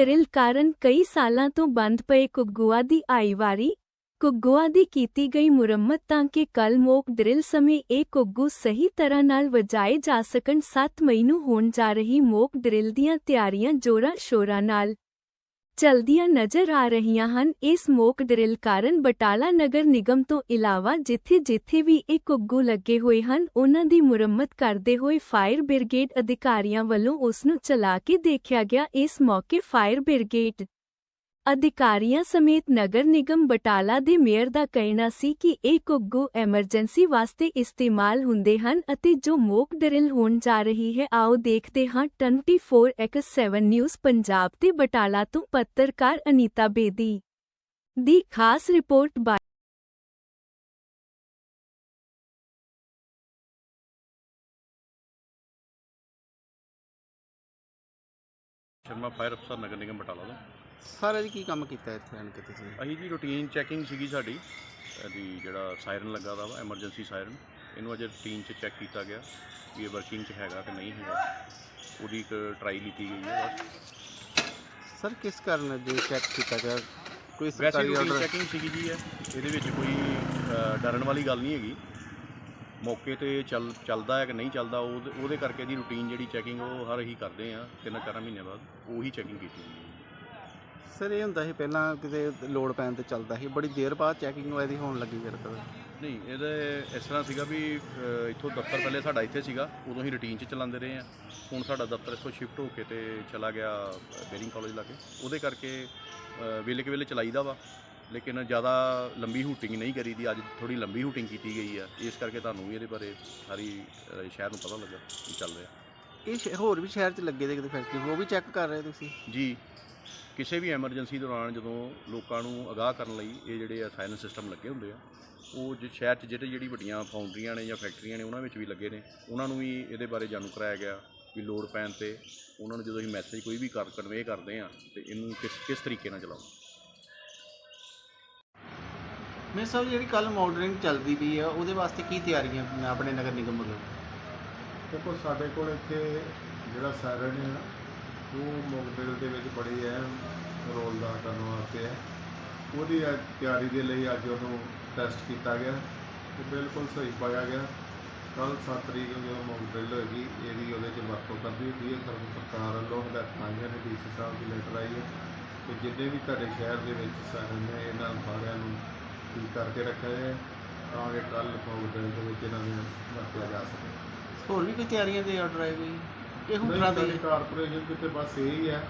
ਦਰਿਲ ਕਾਰਨ ਕਈ ਸਾਲਾਂ ਤੋਂ ਬੰਦ ਪਏ ਕੁੱਗੂਆ ਦੀ ਆਈ ਵਾਰੀ ਕੁੱਗੂਆ ਦੀ ਕੀਤੀ ਗਈ ਮੁਰੰਮਤ ਤਾਂ ਕਿ ਕੱਲ ਮੋਕ ਦਰਿਲ ਸਮੇਂ ਇਹ ਕੁੱਗੂ ਸਹੀ ਤਰ੍ਹਾਂ ਨਾਲ ਵਜਾਏ ਜਾ ਸਕਣ 7 ਮਈ ਨੂੰ ਹੋਣ ਜਾ ਰਹੀ ਮੋਕ ਦਰਿਲ ਦੀਆਂ ਤਿਆਰੀਆਂ ਜੋਰਾਂ ਸ਼ੋਰਾਂ ਨਾਲ। ਚਲਦੀਆਂ ਨਜ਼ਰ ਆ ਰਹੀਆਂ ਹਨ। ਇਸ ਮੋਕ ਡਰਿਲ ਕਾਰਨ ਬਟਾਲਾ ਨਗਰ ਨਿਗਮ ਤੋਂ ਇਲਾਵਾ ਜਿੱਥੇ-ਜਿੱਥੇ ਵੀ ਇਹ ਕੁੱਗੂ ਲੱਗੇ ਹੋਏ ਹਨ, ਉਹਨਾਂ ਦੀ ਮੁਰੰਮਤ ਕਰਦੇ ਹੋਏ ਫਾਇਰ ਬ੍ਰਿਗੇਡ ਅਧਿਕਾਰੀਆਂ ਵੱਲੋਂ ਉਸ ਨੂੰ ਚਲਾ ਕੇ ਦੇਖਿਆ ਗਿਆ। ਇਸ ਮੌਕੇ ਫਾਇਰ ਬ੍ਰਿਗੇਡ ਅਧਿਕਾਰੀਆਂ ਸਮੇਤ ਨਗਰ ਨਿਗਮ ਬਟਾਲਾ ਦੇ ਮੇਅਰ ਦਾ ਕਹਿਣਾ ਸੀ ਕਿ ਇਹ ਕੁੱਗੂ ਐਮਰਜੈਂਸੀ ਵਾਸਤੇ ਇਸਤੇਮਾਲ ਹੁੰਦੇ ਹਨ ਅਤੇ ਜੋ ਮੋਕ ਡਰਿਲ ਹੋਣ ਜਾ ਰਹੀ ਹੈ, ਆਓ ਦੇਖਦੇ ਹਾਂ 24x7 ਨਿਊਜ਼ ਪੰਜਾਬ ਤੇ ਬਟਾਲਾ ਤੋਂ ਪੱਤਰਕਾਰ ਅਨੀਤਾ ਬੇਦੀ ਦੀ ਖਾਸ ਰਿਪੋਰਟ ਬਾਈ ਸ਼ਰਮਾ, ਫਾਇਰ ਅਫਸਰ ਨਗਰ ਨਿਗਮ ਬਟਾਲਾ ਦਾ ਸਾਰਾ ਜੀ ਕੀ ਕੰਮ ਕੀਤਾ ਇੱਥੇ ਆਣ ਕੇ ਤੁਸੀਂ? ਅਸੀਂ ਜੀ ਰੂਟੀਨ ਚੈਕਿੰਗ ਸੀਗੀ ਸਾਡੀ। ਇਹਦੀ ਜਿਹੜਾ ਸਾਇਰਨ ਲੱਗਾ ਦਾ ਵਾ ਐਮਰਜੈਂਸੀ ਸਾਇਰਨ ਇਹਨੂੰ ਅਜੇ ਰੂਟੀਨ 'ਚ ਚੈੱਕ ਕੀਤਾ ਗਿਆ ਵੀ ਇਹ ਵਰਕਿੰਗ 'ਚ ਹੈਗਾ ਕਿ ਨਹੀਂ ਹੈਗਾ। ਉਹਦੀ ਇੱਕ ਟਰਾਈ ਕੀਤੀ ਗਈ ਹੈ ਬਸ। ਸਰ ਕਿਸ ਕਾਰਨ ਜੇ ਚੈੱਕ ਕੀਤਾ ਗਿਆ? ਕੋਈ ਵੈਸੇ ਸਰਕਾਰੀ ਰੂਟੀਨ ਆਰਡਰ ਚੈਕਿੰਗ ਸੀਗੀ ਜੀ ਇਹ। ਇਹਦੇ ਵਿੱਚ ਕੋਈ ਅ, ਡਰਨ ਵਾਲੀ ਗੱਲ ਨਹੀਂ ਹੈਗੀ। ਮੌਕੇ ਤੇ ਚੱਲ ਚੱਲਦਾ ਹੈ ਕਿ ਨਹੀਂ ਚੱਲਦਾ ਉਹਦੇ ਉਹਦੇ ਕਰਕੇ ਦੀ ਰੂਟੀਨ ਜਿਹੜੀ ਚੈਕਿੰਗ ਉਹ ਹਰ ਹੀ ਕਰਦੇ ਆ ਤਿੰਨ ਚਾਰ ਮਹੀਨੇ ਬਾਅਦ। ਉਹੀ ਚੈਕਿੰਗ ਕੀਤੀ ਗਈ ਹੈ। ਸਰ ਇਹ ਹੁੰਦਾ ਸੀ ਪਹਿਲਾਂ ਕਿਤੇ ਲੋਡ ਪੈਣ ਤੇ ਚੱਲਦਾ ਸੀ। ਬੜੀ ਦੇਰ ਬਾਅਦ ਚੈਕਿੰਗ ਇਹਦੀ ਹੋਣ ਲੱਗੀ ਫਿਰ ਕਦੇ ਨਹੀਂ ਇਹਦੇ ਇਸ ਤਰ੍ਹਾਂ ਸੀਗਾ ਵੀ ਅ, ਇੱਥੋਂ ਦਫ਼ਤਰ ਪਹਿਲੇ ਸਾਡਾ ਇੱਥੇ ਸੀਗਾ। ਉਦੋਂ ਹੀ ਰੂਟੀਨ 'ਚ ਚਲਾਉਂਦੇ ਰਹੇ ਆ ਹੁਣ ਸਾਡਾ ਦਫ਼ਤਰ ਇੱਥੋਂ ਸ਼ਿਫਟ ਹੋ ਕੇ ਤੇ ਚਲਾ ਗਿਆ ਬੇਰਿੰਗ ਕਾਲਜ ਲਾਗੇ। ਉਹਦੇ ਕਰਕੇ ਅ, ਵੇਲੇ ਕੁ ਵੇਲੇ ਚਲਾਈਦਾ ਵਾ। ਲੇਕਿਨ ਜ਼ਿਆਦਾ ਲੰਬੀ ਹੂਟਿੰਗ ਨਹੀਂ ਕਰੀਦੀ। ਅੱਜ ਥੋੜੀ ਲੰਬੀ ਹੂਟਿੰਗ ਕੀਤੀ ਗਈ ਆ। ਇਸ ਕਰਕੇ ਤੁਹਾਨੂੰ ਵੀ ਇਹਦੇ ਬਾਰੇ ਸਾਰੀ ਅ, ਸ਼ਹਿਰ ਨੂੰ ਪਤਾ ਲੱਗਾ ਕੀ ਚੱਲ ਰਿਹਾ। ਇਹ ਸ਼ਹਿ- ਹੋਰ ਵੀ ਸ਼ਹਿਰ 'ਚ ਲੱਗੇ ਦੇ ਕਿਤੇ ਫੈਕਟਰੀ ਉਹ ਵੀ ਚੈੱਕ ਕਰ ਰਹੇ ਤੁਸੀਂ? ਜੀ। ਕਿਸੇ ਵੀ ਐਮਰਜੈਂਸੀ ਦੌਰਾਨ ਜਦੋਂ ਲੋਕਾਂ ਨੂੰ ਅਗਾਹ ਕਰਨ ਲਈ ਇਹ ਜਿਹੜੇ ਆ ਸਾਇਲੈਂਸ ਸਿਸਟਮ ਲੱਗੇ ਹੁੰਦੇ ਆ ਉਹ ਜੇ ਸ਼ਹਿਰ 'ਚ ਜਿਹੜੇ ਜਿਹੜੀ ਵੱਡੀਆਂ ਫਾਊਂਡਰੀਆਂ ਨੇ ਜਾਂ ਫੈਕਟਰੀਆਂ ਨੇ ਉਹਨਾਂ ਵਿੱਚ ਵੀ ਲੱਗੇ ਨੇ ਉਹਨਾਂ ਨੂੰ ਵੀ ਇਹਦੇ ਬਾਰੇ ਜਾਣੂ ਕਰਾਇਆ ਗਿਆ ਵੀ ਲੋਡ ਪੈਣ ਤੇ ਉਹਨਾਂ ਨੂੰ ਜਦੋਂ ਅਸੀਂ ਮੈਸੇਜ ਕੋਈ ਵੀ ਕਰ ਕਨਵੇ ਕਰਦੇ ਆ ਤੇ ਇਹਨੂੰ ਕਿਸ ਕਿਸ ਤਰੀਕੇ ਨਾਲ ਚਲਾਓ। ਮੇਰੇ ਸਾਹਿਬ ਜਿਹੜੀ ਕੱਲ ਮਾਡਲਿੰਗ ਚੱਲਦੀ ਪਈ ਆ ਉਹਦੇ ਵਾਸਤੇ ਕੀ ਤਿਆਰੀਆਂ ਆਪਣੇ ਨਗਰ ਨਿਗਮ ਵੱਲੋਂ? ਦੇਖੋ ਸਾਡੇ ਕੋਲ ਇੱਥੇ ਜਿਹੜਾ ਸਾਇਰਨ ਹੈ ਉਹ ਮੋਕਟੇਲ ਦੇ ਵਿੱਚ ਬੜੀ ਅਹਿਮ ਰੋਲ ਦਾ ਕਰਨ ਵਾਸਤੇ ਹੈ। ਉਹਦੀ ਅੱਜ ਤਿਆਰੀ ਦੇ ਲਈ ਅੱਜ ਉਹਨੂੰ ਟੈਸਟ ਕੀਤਾ ਗਿਆ ਤੇ ਬਿਲਕੁਲ ਸਹੀ ਪਾਇਆ ਗਿਆ। ਕੱਲ 7 ਤਰੀਕ ਨੂੰ ਜਦੋਂ ਮੋਕਟੇਲ ਹੋਏਗੀ, ਇਹਦੀ ਉਹਦੇ 'ਚ ਵਰਤੋਂ ਕਰਦੀ ਹੁੰਦੀ ਹੈ। ਸਰਵ ਸਰਕਾਰ ਵੱਲੋਂ ਹਦਾਇਤਾਂ ਆਈਆਂ ਨੇ ਡੀਸੀ ਸਾਹਿਬ ਦੀ ਲੈਟਰ ਆਈ ਹੈ ਤੇ ਜਿੰਨੇ ਵੀ ਤੁਹਾਡੇ ਸ਼ਹਿਰ ਦੇ ਵਿੱਚ ਸਾਇਰਨ ਨੇ, ਇਹਨਾਂ ਸਾਰਿਆਂ ਨੂੰ ਠੀਕ ਕਰਕੇ ਰੱਖਿਆ ਜਾਏ ਤਾਂ ਕਿ ਕੱਲ ਮੋਕਟੇਲ ਦੇ ਵਿੱਚ ਇਹਨਾਂ ਨੂੰ ਵਰਤਿਆ ਜਾ ਸਕੇ ਹੋਰ ਵੀ ਕੋਈ ਤਿਆਰੀਆਂ ਦੇ ਆਰਡਰ ਆਏ ਕੋਈ? ਇਹ ਹੁਣ ਕਰਾ ਸਾਡੀ ਦੇ ਕਾਰਪੋਰੇਸ਼ਨ ਕਿਤੇ ਬਸ ਇਹ ਹੀ ਹੈ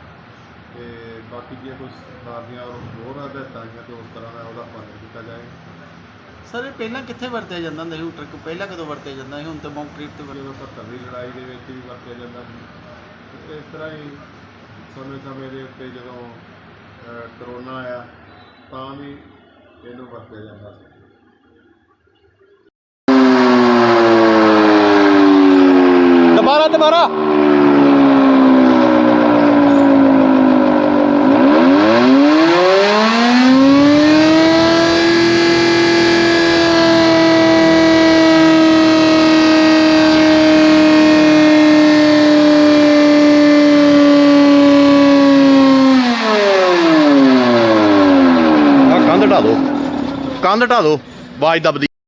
ਤੇ ਬਾਕੀ ਜੇ ਕੋਈ ਸਰਕਾਰ ਦੀਆਂ ਔਰ ਹੋਰ ਹਦਾਇਤਾਂ ਆਈਆਂ ਤੇ ਉਸ ਤਰ੍ਹਾਂ ਦਾ ਉਹਦਾ ਪਾਲਣ ਕੀਤਾ ਜਾਏ। ਸਰ ਇਹ ਪਹਿਲਾਂ ਕਿੱਥੇ ਵਰਤਿਆ ਜਾਂਦਾ ਹੁੰਦਾ ਸੀ ਹੂਟਰ? ਕੋ ਪਹਿਲਾਂ ਕਦੋਂ ਵਰਤਿਆ ਜਾਂਦਾ ਸੀ? ਹੁਣ ਤੇ ਮੌਂਕਰੀਟ ਤੇ ਵਰ- ਜਦੋਂ ਦੀ ਲੜਾਈ ਦੇ ਵਿੱਚ ਵੀ ਵਰਤਿਆ ਜਾਂਦਾ ਸੀ। ਤੇ ਇਸ ਤਰ੍ਹਾਂ ਹੀ ਸਮੇਂ ਸਮੇਂ ਦੇ ਉੱਤੇ ਜਦੋਂ ਕਰੋਨਾ ਆਇਆ ਤਾਂ ਵੀ ਇਹਨੂੰ ਵਰਤਿਆ ਜਾਂਦਾ ਸੀ। ਦੁਬਾਰਾ ਦੁਬਾਰਾ ਆ ਕੰਧ ਢਾ ਦਿਓ ਕੰਧ ਢਾ ਦਿਓ ਆਵਾਜ਼ ਦੱਬਦੀ।